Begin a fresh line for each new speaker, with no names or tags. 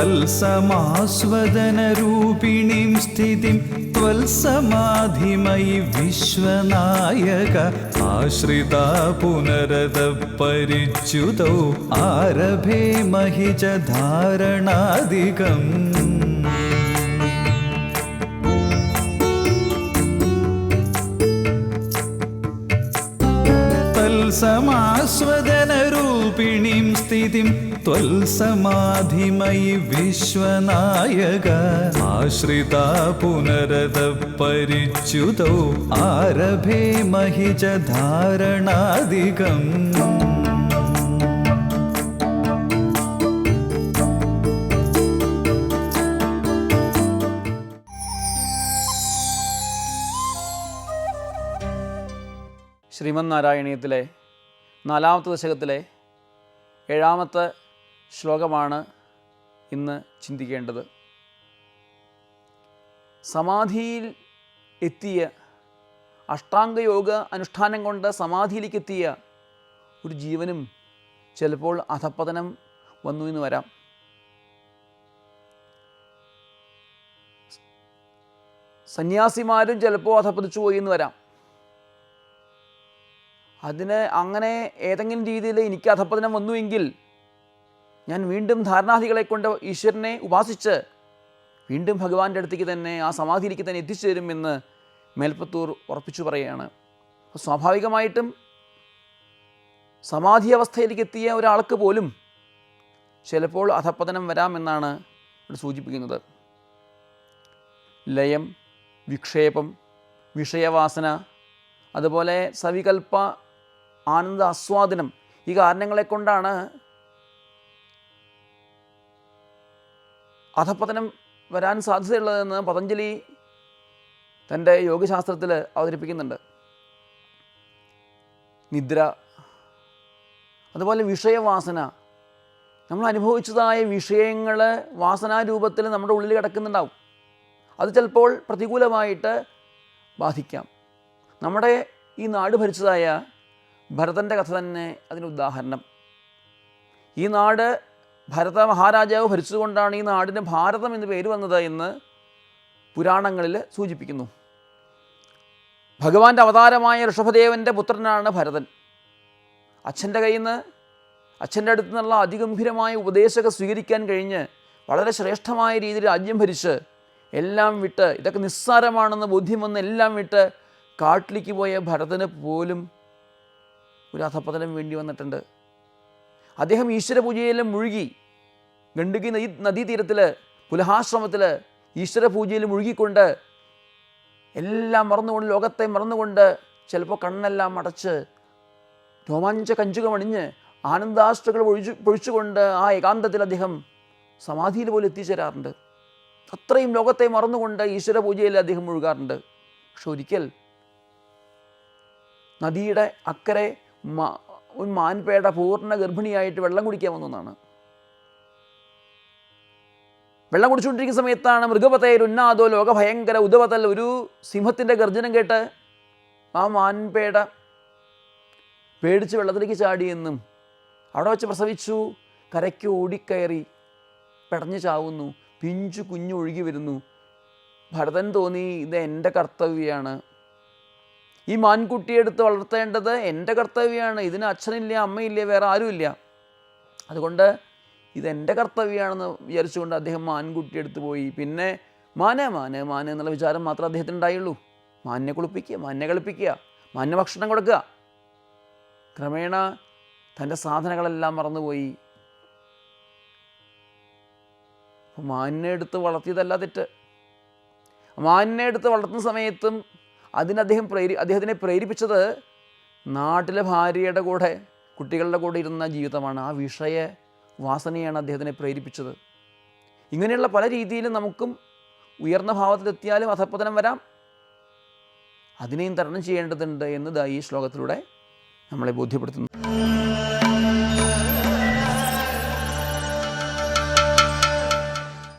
തൽസമാസ്വദനരൂപിണീം സ്ഥിതിം ത്വൽസമാധിമയി വിശ്വനായക ആശ്രിതാ പുനരത പരിച്യുതൗ ആരഭേ മഹിജ ധാരണാദികം തൽസമാസ്വദനരൂപിണീം സ്ഥിതിം ത്വൽസമാധിമയി വിശ്വനായക. ആശ്രിത പുനരത പരിച്യുതൗ ആരഭേ മഹിജ ധാരണാധികം
ശ്രീമന് നാരായണീയത്തിലെ നാലാമത്തെ ദശകത്തിലെ ഏഴാമത്തെ ശ്ലോകമാണ് ഇന്ന് ചിന്തിക്കേണ്ടത്. സമാധിയിൽ എത്തിയ അഷ്ടാംഗയോഗ അനുഷ്ഠാനം കൊണ്ട് സമാധിയിലേക്ക് എത്തിയ ഒരു ജീവനും ചിലപ്പോൾ അധപ്പതനം വന്നു എന്ന് വരാം. സന്യാസിമാരും ചിലപ്പോൾ അധപ്പതിച്ചു പോയി എന്ന് വരാം. അതിന് അങ്ങനെ ഏതെങ്കിലും രീതിയിൽ എനിക്ക് അധപ്പതനം വന്നുവെങ്കിൽ ഞാൻ വീണ്ടും ധാരണാധികളെ കൊണ്ട് ഈശ്വരനെ ഉപാസിച്ച് വീണ്ടും ഭഗവാന്റെ അടുത്തേക്ക് തന്നെ ആ സമാധിയിലേക്ക് തന്നെ എത്തിച്ചേരുമെന്ന് മേൽപ്പത്തൂർ ഉറപ്പിച്ചു പറയുകയാണ്. സ്വാഭാവികമായിട്ടും സമാധി അവസ്ഥയിലേക്ക് എത്തിയ ഒരാൾക്ക് പോലും ചിലപ്പോൾ അധപ്പതനം വരാമെന്നാണ് ഇവിടെ സൂചിപ്പിക്കുന്നത്. ലയം വിക്ഷേപം വിഷയവാസന അതുപോലെ സവികൽപ്പ ആനന്ദ ആസ്വാദനം ഈ കാരണങ്ങളെ കൊണ്ടാണ് അധപതനം വരാൻ സാധ്യതയുള്ളതെന്ന് പതഞ്ജലി തന്റെ യോഗശാസ്ത്രത്തിൽ അവതരിപ്പിക്കുന്നുണ്ട്. നിദ്ര അതുപോലെ വിഷയവാസന. നമ്മൾ അനുഭവിച്ചതായ വിഷയങ്ങൾ വാസനാരൂപത്തിൽ നമ്മുടെ ഉള്ളിൽ കിടക്കുന്നുണ്ടാവും. അത് ചിലപ്പോൾ പ്രതികൂലമായിട്ട് ബാധിക്കാം. നമ്മുടെ ഈ നാട് ഭരിച്ചതായ ഭരതന്റെ കഥ തന്നെ അതിന് ഉദാഹരണം. ഈ നാട് ഭരത മഹാരാജാവ് ഭരിച്ചതുകൊണ്ടാണ് ഈ നാടിന് ഭാരതം എന്ന് പേര് വന്നത് എന്ന് പുരാണങ്ങളിൽ സൂചിപ്പിക്കുന്നു. ഭഗവാന്റെ അവതാരമായ ഋഷഭദേവന്റെ പുത്രനാണ് ഭരതൻ. അച്ഛന്റെ കയ്യിൽ നിന്ന് അച്ഛന്റെ അടുത്തു നിന്നുള്ള അതിഗംഭീരമായ ഉപദേശമൊക്കെ സ്വീകരിക്കാൻ കഴിഞ്ഞ് വളരെ ശ്രേഷ്ഠമായ രീതിയിൽ രാജ്യം ഭരിച്ച് എല്ലാം വിട്ട് ഇതൊക്കെ നിസ്സാരമാണെന്ന് ബോധ്യം വന്ന് എല്ലാം വിട്ട് കാട്ടിലേക്ക് പോയ ഭരതന് പോലും അധപ്പതനം വേണ്ടി വന്നിട്ടുണ്ട്. അദ്ദേഹം ഈശ്വരപൂജയിലും മുഴുകി ഗണ്ഡകി നദീ നദീതീരത്തിൽ പുലഹാശ്രമത്തിൽ ഈശ്വരപൂജയിൽ മുഴുകിക്കൊണ്ട് എല്ലാം മറന്നുകൊണ്ട് ലോകത്തെ മറന്നുകൊണ്ട് ചിലപ്പോൾ കണ്ണെല്ലാം അടച്ച് രോമാഞ്ച കഞ്ചുകമണിഞ്ഞ് ആനന്ദാശ്രുകൾ ഒഴിച്ചു പൊഴിച്ചുകൊണ്ട് ആ ഏകാന്തത്തിൽ അദ്ദേഹം സമാധിയിൽ പോലും എത്തിച്ചേരാറുണ്ട്. അത്രയും ലോകത്തെ മറന്നുകൊണ്ട് ഈശ്വര പൂജയിൽ അദ്ദേഹം മുഴുകാറുണ്ട്. പക്ഷെ ഒരിക്കൽ നദിയുടെ അക്കരെ മാ- മാൻപേട പൂർണ ഗർഭിണിയായിട്ട് വെള്ളം കുടിക്കാൻ വന്നതാണ് വെള്ളം കുടിച്ചുകൊണ്ടിരിക്കുന്ന സമയത്താണ് മൃഗപതയിൽ ഉന്നാദോ ലോകഭയങ്കര ഉദവതൽ ഒരു സിംഹത്തിന്റെ ഗർജനം കേട്ട് ആ മാൻപേട പേടിച്ച് വെള്ളത്തിലേക്ക് ചാടിയെന്നും അവിടെ വെച്ച് പ്രസവിച്ചു കരയ്ക്ക് ഓടിക്കയറി പെടഞ്ഞു ചാവുന്നു പിഞ്ചു കുഞ്ഞു ഒഴുകി വരുന്നു. ഭരതൻ തോന്നി ഇത് എന്റെ കർത്തവ്യമാണ് ഈ മാൻകുട്ടിയെ എടുത്ത് വളർത്തേണ്ടത് എന്റെ കർത്തവ്യമാണ് ഇതിന് അച്ഛനില്ല അമ്മയില്ല വേറെ ആരുമില്ല. അതുകൊണ്ട് ഇതെന്റെ കർത്തവ്യമാണെന്ന് വിചാരിച്ചുകൊണ്ട് അദ്ദേഹം മാൻകുട്ടി എടുത്ത് പോയി. പിന്നെ മാനെ മാനെ മാന എന്നുള്ള വിചാരം മാത്രമേ അദ്ദേഹത്തിന് ഉണ്ടായുള്ളൂ. മാനിനെ കുളിപ്പിക്കുക മാനിനെ കളിപ്പിക്കുക മാനിന് ഭക്ഷണം കൊടുക്കുക. ക്രമേണ തന്റെ സാധനങ്ങളെല്ലാം മറന്നുപോയി. മാനിനെ എടുത്ത് വളർത്തിയതല്ല തെറ്റ്. മാനിനെ എടുത്ത് വളർത്തുന്ന സമയത്തും അതിന് അദ്ദേഹം പ്രേരി അദ്ദേഹത്തിനെ പ്രേരിപ്പിച്ചത് നാട്ടിലെ ഭാര്യയുടെ കൂടെ കുട്ടികളുടെ കൂടെ ഇരുന്ന ജീവിതമാണ്. ആ വിഷയ വാസനയാണ് അദ്ദേഹത്തിനെ പ്രേരിപ്പിച്ചത്. ഇങ്ങനെയുള്ള പല രീതിയിലും നമുക്കും ഉയർന്ന ഭാവത്തിലെത്തിയാലും അധപ്പതനം വരാം. അതിനെയും തരണം ചെയ്യേണ്ടതുണ്ട് എന്ന് ദാ ഈ ശ്ലോകത്തിലൂടെ നമ്മളെ ബോധ്യപ്പെടുത്തുന്നു.